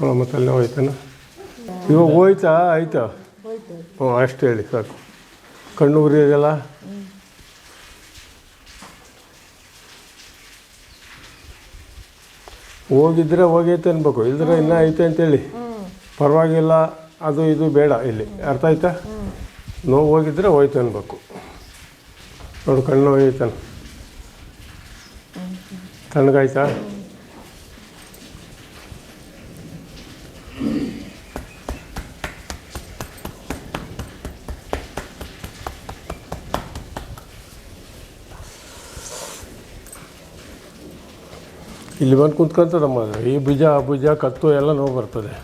ಮತ್ತೆ ಅಲ್ಲೇ ಹೋಯ್ತಾನ. ಇವಾಗ ಹೋಯ್ತಾ? ಆಯ್ತಾ? ಹ್ಞೂ ಅಷ್ಟು ಹೇಳಿ, ಸಾಕು. ಕಣ್ಣು ಉರಿಯೋದಲ್ಲ ಹೋಗಿದ್ರೆ ಹೋಗೈತೆ ಅನ್ಬೇಕು. ಇಲ್ದ್ರೆ ಇನ್ನೂ ಐತೆ ಅಂತೇಳಿ. ಪರವಾಗಿಲ್ಲ, ಅದು ಇದು ಬೇಡ ಇಲ್ಲಿ. ಅರ್ಥ ಆಯ್ತಾ? ನೋವು ಹೋಗಿದ್ರೆ ಹೋಯ್ತು ಅನ್ಬೇಕು. ನೋಡು, ಕಣ್ಣು ಹೋಯ್ತಾನ ಕಣ್ಗಾಯ್ತಾ ಇಲ್ಲಿ ಬಂದು ಕುಂತ್ಕೊಂತದಮ್ಮ ಈ ಬೀಜ, ಆ ಬೀಜ, ಕತ್ತು ಎಲ್ಲ ನೋವು ಬರ್ತದೆ.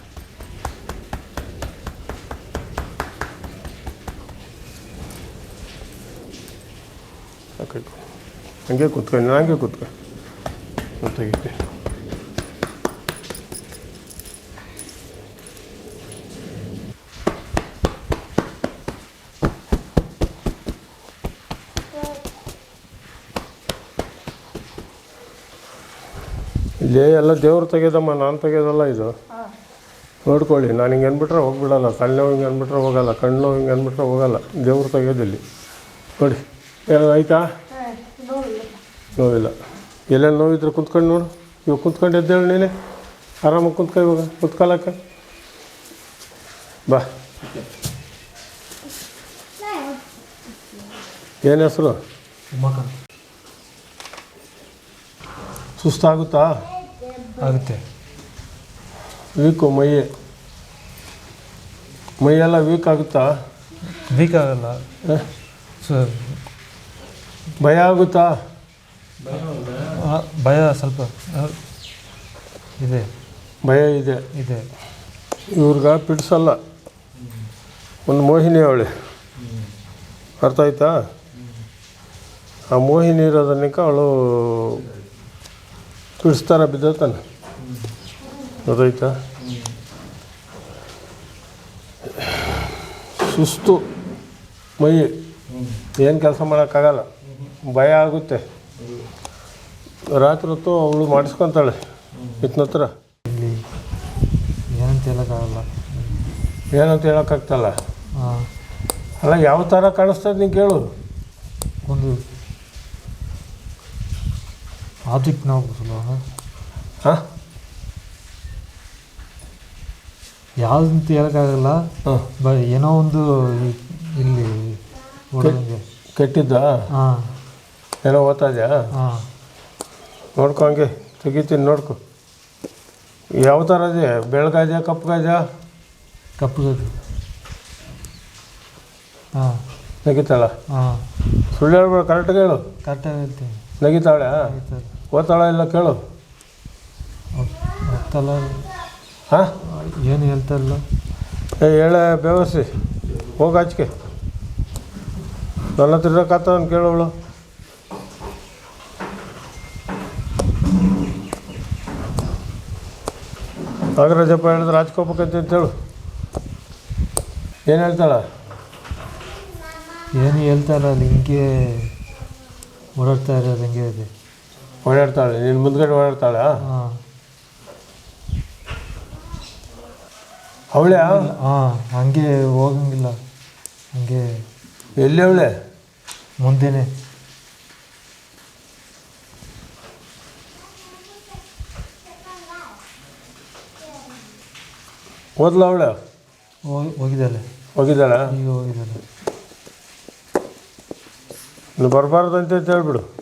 ಹಂಗೆ ಕುತ್ಕೊಂಡು ಹಂಗೆ ಕೂತ್ಕೊಂಡು ತೆಗಿತೆ ಇಲ್ಲಿ ಎಲ್ಲ ದೇವ್ರು ತೆಗೆದಮ್ಮ, ನಾನು ತೆಗೆಯೋದಲ್ಲ ಇದು. ನೋಡ್ಕೊಳ್ಳಿ, ನಾನು ಹಿಂಗೆ ಅಂದ್ಬಿಟ್ರೆ ಹೋಗ್ಬಿಡಲ್ಲ ತಲೆನೋವು ಹಿಂಗೆ ಅಂದ್ಬಿಟ್ರೆ ಹೋಗಲ್ಲ, ಕಣ್ಣು ನೋವು ಹಿಂಗೆ ಅಂದ್ಬಿಟ್ರೆ ಹೋಗಲ್ಲ, ದೇವ್ರು ತೆಗೆಯೋದಿಲ್ಲಿ ನೋಡಿ ಆಯ್ತಾ? ನೋವಿಲ್ಲ. ಎಲ್ಲೆಲ್ಲಿ ನೋವಿದ್ರೆ ಕುಂತ್ಕೊಂಡು ನೋಡು. ಇವಾಗ ಕುಂತ್ಕೊಂಡು ಎದ್ದೇಳು ನೀನೆ. ಆರಾಮಾಗಿ ಕುಂತ್ಕೊ ಇವಾಗ, ಕುತ್ಕೊಳಕ್ಕೆ. ಬಾ. ಏನು ಹೆಸರು? ಉಮಾಕಾಂತ್. ಸುಸ್ತಾಗುತ್ತಾ? ಆಗುತ್ತೆ. ವೀಕು ಮೈ ಮೈಯೆಲ್ಲ ವೀಕ್ ಆಗುತ್ತಾ ವೀಕ್ ಆಗಲ್ಲ? ಸೊ ಭಯ ಆಗುತ್ತಾ? ಭಯ ಸ್ವಲ್ಪ ಇದೆ. ಭಯ ಇದೆ. ಇದೆ. ಇವ್ರಿಗ ಪಿಡ್ಸಲ್ಲ ಒಂದು ಮೋಹಿನಿ ಅವಳೆ. ಅರ್ಥ ಆಯ್ತಾ? ಆ ಮೋಹಿನಿ ಇರೋದನ್ನಕ್ಕೆ ಅವಳು ಪಿಡಿಸ್ತಾರ ಬಿದ್ದತಾನೆ ಗೊತ್ತಾಯ್ತಾ? ಸುಸ್ತು. ಮೈ ಏನು ಕೆಲಸ ಮಾಡೋಕ್ಕಾಗಲ್ಲ. ಭಯ ಆಗುತ್ತೆ. ರಾತ್ರಿ ಹೊತ್ತು ಅವಳು ಮಾಡಿಸ್ಕೊತಾಳೆ. ಇತ್ನತ್ರ. ಇಲ್ಲಿ ಏನಂತ ಹೇಳೋಕ್ಕಾಗಲ್ಲ. ಏನಂತ ಹೇಳೋಕ್ಕಾಗ್ತಲ್ಲ? ಅಲ್ಲ ಯಾವ ಥರ ಕಾಣಿಸ್ತದೆ ನೀನು ಕೇಳು. ಒಂದು ಆಬ್ಜೆಕ್ಟ್ ನಾವು ha? ಹಾಂ ಯಾವುದಂತ ಹೇಳೋಕ್ಕಾಗಲ್ಲ ಹಾಂ. ಬ ಏನೋ ಒಂದು ಇಲ್ಲಿ ಹೊಡೆದಂಗೆ ಕೆಟ್ಟಿದ್ದ? ಹಾಂ. ಏನೋ ಓದ್ತಾ ಇದೆಯಾ? ಹಾಂ. ನೋಡ್ಕೊ ಹಂಗೆ ತೆಗಿತೀನಿ ನೋಡ್ಕೊ. ಯಾವ ಥರ ಇದೆ? ಬೆಳಗಾಜ ಕಪ್ಪಗಾಜ ಕಪ್ಪು ಹಾಂ. ನಗಿತಾಳ? ಹಾಂ. ಸುಳ್ಳು ಹೇಳ್ಬೇಡ ಕರೆಕ್ಟಾಗಿ ಹೇಳು. ಕರೆಕ್ಟಾಗಿ ಹೇಳ್ತೀನಿ. ನಗಿತಾಳೆ? ಆಯ್ತು ಓದ್ತಾಳ ಇಲ್ಲ ಕೇಳು. ಗೊತ್ತಲ್ಲ ಹಾಂ? ಏನು ಹೇಳ್ತಾ ಇಲ್ಲ. ಏ ಹೇಳ ಬೇವರ್ಸಿ ಹೋಗಿ ಹಚ್ಕೆ ನನ್ನ ಹತ್ರ ಇರೋಕ್ಕಾಗ್ತದ ಕೇಳೋಳು ನಾಗರಾಜಪ್ಪ ಹೇಳಿದ್ರೆ ರಾಜ್ಕೋಬೇಕಂತ ಅಂತ ಹೇಳು. ಏನು ಹೇಳ್ತಾಳ? ಏನು ಹೇಳ್ತಾ ಇಲ್ಲ ಅಲ್ಲಿ ಹಿಂಗೆ ಓಡಾಡ್ತಾ ಇರೋದು ಹಂಗೆ ಇದೆ. ಓಡಾಡ್ತಾಳೆ ನೀನು ಮುಂದ್ಗಡೆ ಓಡಾಡ್ತಾಳ? ಹಾಂ. ಅವಳೆ ಹಾಂ ಹಂಗೆ ಹೋಗಂಗಿಲ್ಲ ಹಂಗೆ ಎಲ್ಲಿ ಅವಳೆ? ಮುಂದೆನೆ. ಓದ್ಲ ಅವಳೆ? ಹೋಗಿ ಹೋಗಿದ್ದಾಳೆ. ಹೋಗಿದ್ದಾಳ? ಈಗ ಹೋಗಿದ್ದಾಳೆ. ಬರಬಾರ್ದು ಅಂತ ಹೇಳ್ಬಿಡು.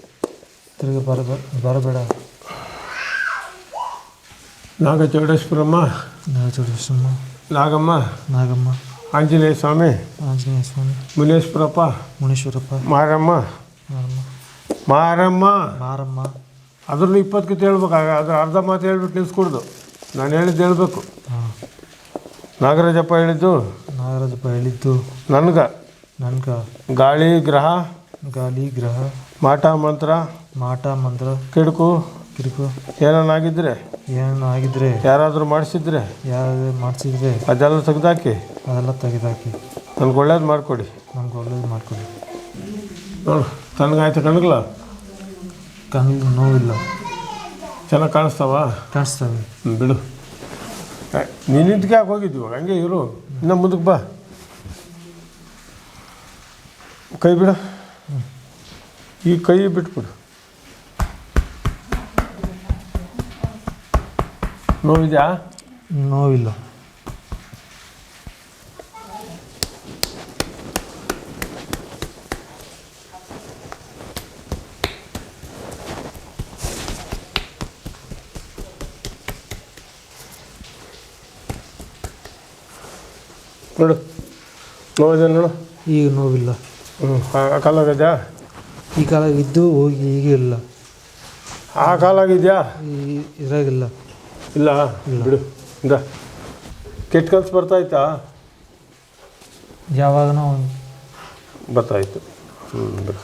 ತಿರುಗಿ ಬರ ಬರಬೇಡ. ನಾಗ ಚೌಡೇಶ್ವರಮ್ಮ ನಾಗಚೂಡೇಶ್ವರಮ್ಮ. ನಾಗಮ್ಮ. ನಾಗಮ್ಮ. ಆಂಜನೇಯ ಸ್ವಾಮಿ. ಆಂಜನೇಯ ಸ್ವಾಮಿ. ಮುನೇಶ್ವರಪ್ಪ. ಮುನೇಶ್ವರಪ್ಪ. ಮಾರಮ್ಮ. ಮಾರಮ್ಮ. ಮಾರಮ್ಮ. ಮಾರಮ್ಮ. ಅದ್ರಲ್ಲೂ ಇಪ್ಪತ್ತು ಕಿತ್ತು ಹೇಳ್ಬೇಕಾಗ ಅದ್ರ ಅರ್ಧ ಮಾತು ಹೇಳ್ಬಿಟ್ಟು ನಿಲ್ಸ್ಕೊಡ್ದು. ನಾನು ಹೇಳಿದ್ದು ಹೇಳಬೇಕು. ನಾಗರಾಜಪ್ಪ ಹೇಳಿದ್ದು. ನಾಗರಾಜಪ್ಪ ಹೇಳಿದ್ದು. ನನ್ಗೆ. ನನ್ಗೆ. ಗಾಳಿ ಗ್ರಹ. ಗಾಳಿ ಗ್ರಹ. ಮಾಟ ಮಂತ್ರ. ಮಾಟ ಮಂತ್ರ. ಕಿಡುಕು. ಕಿರುಕು ಏನಾಗಿದ್ರೆ ಏನು ಆಗಿದ್ರೆ ಯಾರಾದರೂ ಮಾಡಿಸಿದ್ರೆ? ಯಾರು ಮಾಡಿಸಿದ್ರೆ? ಅದೆಲ್ಲ ತೆಗೆದಾಕಿ. ಅದೆಲ್ಲ ತೆಗೆದಾಕಿ. ನಮ್ಗೆ ಒಳ್ಳೇದು ಮಾಡಿಕೊಡಿ. ನಮ್ಗೆ ಒಳ್ಳೇದು ಮಾಡ್ಕೊಡಿ. ನೋಡು ತನಗಾಯ್ತು ಕಣಗ್ಲ ಕಣ್ಣು ನೋವಿಲ್ಲ. ಚೆನ್ನಾಗಿ ಕಾಣಿಸ್ತಾವ? ಕಾಣಿಸ್ತವೆ. ಬಿಡು. ನೀನು ಇದಕ್ಕೆ ಯಾಕೆ ಹೋಗಿದ್ವಿ ಹಂಗೆ ಇರು. ಇನ್ನು ಮುಂದಕ್ಕೆ ಬಾ. ಕೈ ಬಿಡ. ಈ ಕೈ ಬಿಟ್ಬಿಡು. ನೋವಿದ್ಯಾ? ನೋವಿಲ್ಲ. ನೋಡು. ನೋವಿದೆ ನೋಡು. ಈಗ ನೋವಿಲ್ಲ. ಹ್ಞೂ ಆ ಕಾಲಾಗಿದ್ಯಾ? ಈ ಕಾಲ ಇದ್ದು ಹೋಗಿ ಈಗ ಇಲ್ಲ. ಆ ಕಾಲಾಗಿದ್ಯಾ ಈ ಇರಾಗಿಲ್ಲ. ಇಲ್ಲ? ಬಿಡು. ಇಂದ. ಕೆಟ್ಟ ಕಲ್ಸು ಬರ್ತಾಯ್ತಾ? ಯಾವಾಗನೋ ಒಂದು. ಬರ್ತಾಯಿತ್ತು ಹ್ಞೂ ಬಿಡು.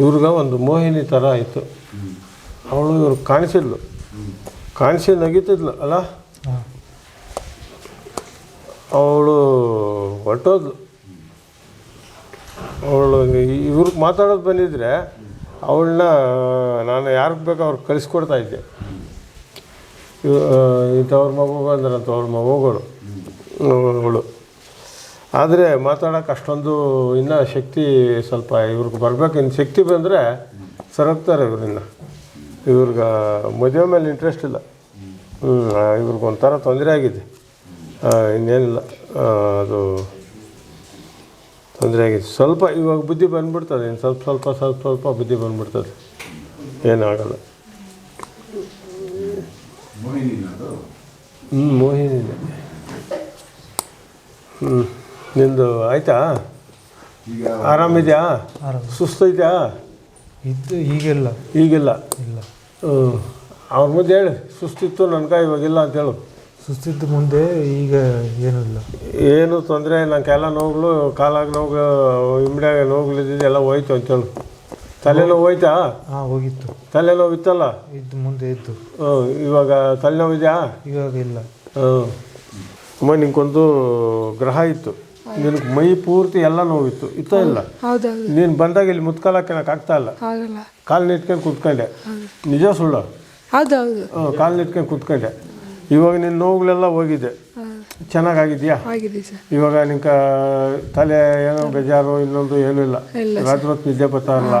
ಇವ್ರಿಗೆ ಒಂದು ಮೋಹಿನಿ ಥರ ಆಯಿತು. ಅವಳು ಇವ್ರು ಕಾಣಿಸಿದ್ಲು. ಕಾಣಿಸಿ ನಗೀತಿದ್ಲು ಅಲ್ಲ? ಅವಳು ಹೊಟ್ಟೋದ್ಲು ಅವಳು ಇವ್ರಿಗೆ ಮಾತಾಡೋದು ಬಂದಿದ್ರೆ ಅವಳನ್ನ ನಾನು ಯಾರಿಗೆ ಬೇಕೋ ಅವ್ರಿಗೆ ಕಳಿಸ್ಕೊಡ್ತಾ ಇದ್ದೆ. ಇವ್- ಆ, ಇಂಥವ್ರ ಮಗು ಅಂದ್ರೆ ಅಂಥವ್ರ ಮಗುಗಳು ಅವಳು. ಆದರೆ ಮಾತಾಡೋಕೆ ಅಷ್ಟೊಂದು ಇನ್ನೂ ಶಕ್ತಿ ಸ್ವಲ್ಪ ಇವ್ರಿಗೆ ಬರಬೇಕು. ಇನ್ನು ಶಕ್ತಿ ಬಂದರೆ ಸರಗ್ತಾರೆ ಇವರಿಂದ ಇವ್ರಿಗೆ ಮದುವೆ ಮೇಲೆ ಇಂಟ್ರೆಸ್ಟ್ ಇಲ್ಲ. ಹ್ಞೂ ಇವ್ರಿಗೆ ಒಂಥರ ತೊಂದರೆ ಆಗಿದೆ. ಇನ್ನೇನಿಲ್ಲ. ಅದು ತೊಂದರೆ ಆಗಿದೆ ಸ್ವಲ್ಪ ಇವಾಗ ಬುದ್ಧಿ ಬಂದ್ಬಿಡ್ತದೆ ಏನು ಸ್ವಲ್ಪ ಸ್ವಲ್ಪ ಸ್ವಲ್ಪ ಸ್ವಲ್ಪ ಬುದ್ಧಿ ಬಂದ್ಬಿಡ್ತದೆ. ಏನಾಗಲ್ಲ ಹ್ಞೂ ಮೋಹಿನಿದೆ ಹ್ಞೂ ನಿಂದು ಆಯಿತಾ? ಆರಾಮಿದೆಯಾ ಆರಾಮ ಸುಸ್ತೈತಾ ಇದ್ದು ಈಗಿಲ್ಲ. ಈಗಿಲ್ಲ? ಇಲ್ಲ. ಹ್ಞೂ ಅವ್ರ ಮುಂದೆ ಹೇಳಿ ಸುಸ್ತಿತ್ತು ನನಗೆ ಇವಾಗಿಲ್ಲ ಅಂತ ಹೇಳು. ಸುಸ್ತಿದ್ದು ಮುಂದೆ ಈಗ ಏನೂ ಇಲ್ಲ. ಏನು ತೊಂದರೆ ನನ್ನ ಎಲ್ಲ ನೋವುಗಳು ಕಾಲಾಗ ನೋವು ಇಮ್ಡ್ಯಾಗ ನೋವುಗಳಿದ್ದು ಎಲ್ಲ ಹೋಯ್ತು ಅಂತೇಳು. ತಲೆನೋವು ಹೋಯ್ತಾ? ಹಾಂ ಹೋಗಿತ್ತು. ತಲೆನೋವು ಇತ್ತಲ್ಲ? ಇದ್ದು ಮುಂದೆ ಇತ್ತು ಹ್ಞೂ ಇವಾಗ ತಲೆನೋವು ಇದೆಯಾ? ಇವಾಗ ಇಲ್ಲ. ಹ್ಞೂ. ಅಮ್ಮ ನಿಂಗೊಂದು ಗ್ರಹ ಇತ್ತು. ನಿನಗೆ ಮೈ ಪೂರ್ತಿ ಎಲ್ಲ ನೋವಿತ್ತು. ಇತ್ತು ಇಲ್ಲ? ಹೌದೌದು ನೀನು ಬಂದಾಗ ಇಲ್ಲಿ ಮುತ್ಕಾಲಕ್ಕೆ ಆಗ್ತಾ ಇಲ್ಲ. ಆಗಲ್ಲ ಕಾಲು ನಿಟ್ಕೊಂಡು ಕುತ್ಕೊಂಡೆ. ನಿಜ ಸುಳ್ಳು? ಹೌದೌದು ಹ್ಞೂ ಕಾಲು ನಿಟ್ಕೊಂಡು ಕೂತ್ಕೊಂಡೆ. ಇವಾಗ ನಿನ್ನ ನೋವುಗಳೆಲ್ಲ ಹೋಗಿದೆ. ಚೆನ್ನಾಗಾಗಿದೆಯಾ? ಆಗಿದೆ ಸರ್. ಇವಾಗ ನಿಂಕ ತಲೆ ಏನೋ ಬೇಜಾರು ಇನ್ನೊಂದು ಏನೂ ಇಲ್ಲ. ಇಲ್ಲ ರಾತ್ರಿ ಹೊತ್ತು ನಿದ್ದೆ ಬರ್ತಾ ಇಲ್ಲ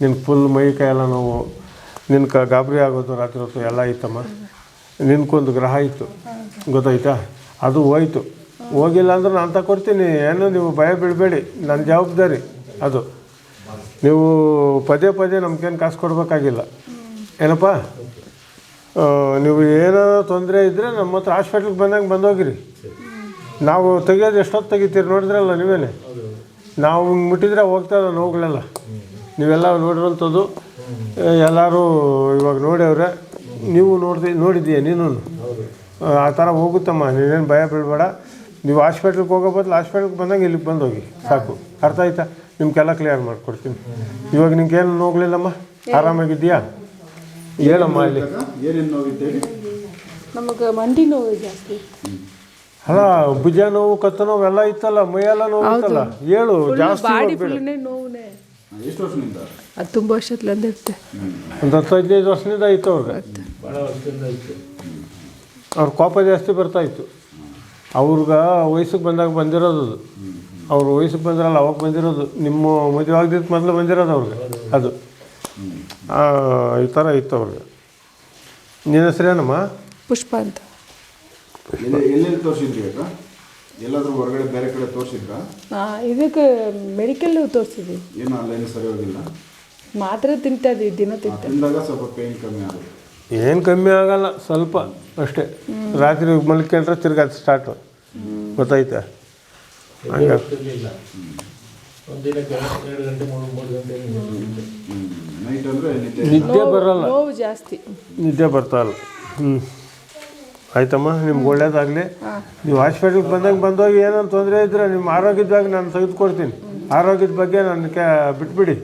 ನಿನ್ನ ಫುಲ್ ಮೈ ಕೈ ಎಲ್ಲ ನೋವು. ನಿನ್ಕ ಗಾಬರಿ ಆಗೋದು ರಾತ್ರಿ ಹೊತ್ತು ಎಲ್ಲ ಐತಮ್ಮ ನಿನ್ಕೊಂದು ಗ್ರಹ ಇತ್ತು. ಗೊತ್ತಾಯ್ತಾ? ಅದು ಹೋಯ್ತು. ಹೋಗಿಲ್ಲ ಅಂದ್ರೆ ನಾನು ತಗೊಡ್ತೀನಿ ಏನು ನೀವು ಭಯ ಬಿಡಬೇಡಿ ನನ್ನ ಜವಾಬ್ದಾರಿ ಅದು. ನೀವು ಪದೇ ಪದೇ ನಮ್ಗೇನು ಕಾಸು ಕೊಡಬೇಕಾಗಿಲ್ಲ. ಏನಪ್ಪ? ನೀವು ಏನಾದ್ರು ತೊಂದರೆ ಇದ್ದರೆ ನಮ್ಮ ಹತ್ರ ಹಾಸ್ಪಿಟ್ಲಿಗೆ ಬಂದಂಗೆ ಬಂದೋಗಿರಿ ನಾವು ತೆಗಿಯೋದು ಎಷ್ಟೊತ್ತು ತೆಗಿತೀರಿ ನೋಡಿದ್ರಲ್ಲ ನೀವೇನೆ? ನಾವು ಹಿಂಗೆ ಮುಟ್ಟಿದ್ರೆ ಹೋಗ್ತಾ ಇದೆ ನೋವುಗಳೆಲ್ಲ ನೀವೆಲ್ಲ ನೋಡಿರೋಂಥದ್ದು ಎಲ್ಲರೂ ಇವಾಗ ನೋಡ್ಯವ್ರೆ ನೀವು ನೋಡ್ದಿ ನೋಡಿದ್ದೀಯ ನೀನು? ಆ ಥರ ಹೋಗುತ್ತಮ್ಮ ನೀನೇನು ಭಯ ಬೀಳಬೇಡ. ನೀವು ಹಾಸ್ಪಿಟ್ಲಿಗೆ ಹೋಗೋ ಬದಲು ಹಾಸ್ಪಿಟ್ಲಿಗೆ ಬಂದಂಗೆ ಇಲ್ಲಿಗೆ ಹೋಗಿ ಸಾಕು. ಅರ್ಥ ಆಯ್ತಾ? ನಿಮ್ಗೆಲ್ಲ ಕ್ಲಿಯರ್ ಮಾಡಿಕೊಡ್ತೀನಿ. ಇವಾಗ ನಿಮ್ಗೇನು ನೋಗ್ಲಿಲ್ಲಮ್ಮ? ಆರಾಮಾಗಿದ್ದೀಯಾ? ಹೇಳಮ್ಮ ಇಲ್ಲಿ ಏನೇನು ನೋವಿದ್ದೇಳಿ ನಮಗೆ ಮಂಡಿ ನೋವು ಜಾಸ್ತಿ. ಅಲ್ಲ ಭುಜ ನೋವು ಕತ್ತು ನೋವು ಎಲ್ಲ ಇತ್ತಲ್ಲ ಮೈಯೆಲ್ಲ ನೋವು ಇತ್ತಲ್ಲ? ಹೇಳು ಜಾಸ್ತಿ ಬಾಡಿ ಫುಲ್ನೇ ನೋವುನೇ. ಎಷ್ಟು ವರ್ಷದಿಂದ? ಅದು ತುಂಬ ವರ್ಷದಿಂದ ಇರುತ್ತೆ. ಒಂದು ಹತ್ತು ಹದಿನೈದು ವರ್ಷದಿಂದ ಇತ್ತು ಅವ್ರಿಗೆ. ಅವ್ರ ಕೋಪ ಜಾಸ್ತಿ ಬರ್ತಾ ಇತ್ತು. ಅವ್ರಿಗೆ ವಯಸ್ಸಿಗೆ ಬಂದಾಗ ಬಂದಿರೋದು ಅದು. ಅವ್ರ ವಯಸ್ಸಿಗೆ ಬಂದ್ರಲ್ಲ ಅವಾಗ ಬಂದಿರೋದು. ನಿಮ್ಮ ಮದುವೆ ಆಗದಿದ್ದು ಮೊದಲು ಬಂದಿರೋದು ಅವ್ರಿಗೆ ಅದು. ಈ ಥರ ಇತ್ತು ಅವ್ರಿಗೆ. ನಿನ್ನ ಹೆಸರೇನಮ್ಮ ಪುಷ್ಪ ಅಂತ. ಎಲ್ಲಿ ಎಲ್ಲೆಲ್ಲಿ ತೋರಿಸಿದ್ರಿ ಅಕ್ಕ ಎಲ್ಲಾದರೂ ಹೊರಗಡೆ ಬೇರೆ ಕಡೆ ತೋರಿಸಿದ್ರಾ? ನಾ ಇದಕ್ಕೆ ಮೆಡಿಕಲ್ ತೋರಿಸಿದ್ವಿ. ಏನು ಅಲ್ಲೇನು ಸರಿ ಹೋಗಿಲ್ಲ ಮಾತ್ರೆ ತಿಂತಾ ಇದ್ವಿ ದಿನ ತಿಂತ ತಿಂದಾಗ ಸ್ವಲ್ಪ ಪೇನ್ ಕಮ್ಮಿ ಆಗುತ್ತೆ. ಏನು ಕಮ್ಮಿ ಆಗಲ್ಲ ಸ್ವಲ್ಪ ಅಷ್ಟೇ. ರಾತ್ರಿ ಮಲ್ಕೊಂಡ್ರೆ ತಿರ್ಗಾ ಅದು ಸ್ಟಾರ್ಟು ಗೊತ್ತಾಯ್ತಾ? ಹಂಗೆ. ನೈಟ್ ಅಂದರೆ ನಿದ್ದೆ. ನಿದ್ದೆ ಬರಲ್ಲ. ನೋವು ಜಾಸ್ತಿ. ನಿದ್ದೆ ಬರ್ತಾ ಇಲ್ಲ. ಹ್ಞೂ ಆಯ್ತಮ್ಮ ನಿಮ್ಗೆ ಒಳ್ಳೇದಾಗಲಿ. ನೀವು ಹಾಸ್ಪಿಟ್ಲಿಗೆ ಬಂದಾಗ ಬಂದೋಗಿ ಏನಂತ ತೊಂದರೆ ಇದ್ದರೆ ನಿಮ್ಮ ಆರೋಗ್ಯದ ಬಗ್ಗೆ ನಾನು ತೆಗೆದುಕೊಡ್ತೀನಿ. ಆರೋಗ್ಯದ ಬಗ್ಗೆ ನನ್ನ ಕ್ಯಾ ಬಿಟ್ಬಿಡಿ.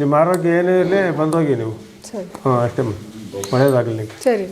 ನಿಮ್ಮ ಆರೋಗ್ಯ ಏನೇ ಇರಲಿ ಬಂದೋಗಿ ನೀವು. ಹಾಂ ಅಷ್ಟೇ ಒಳ್ಳೇದಾಗಲಿ ನಿಮಗೆ. ಸರಿ.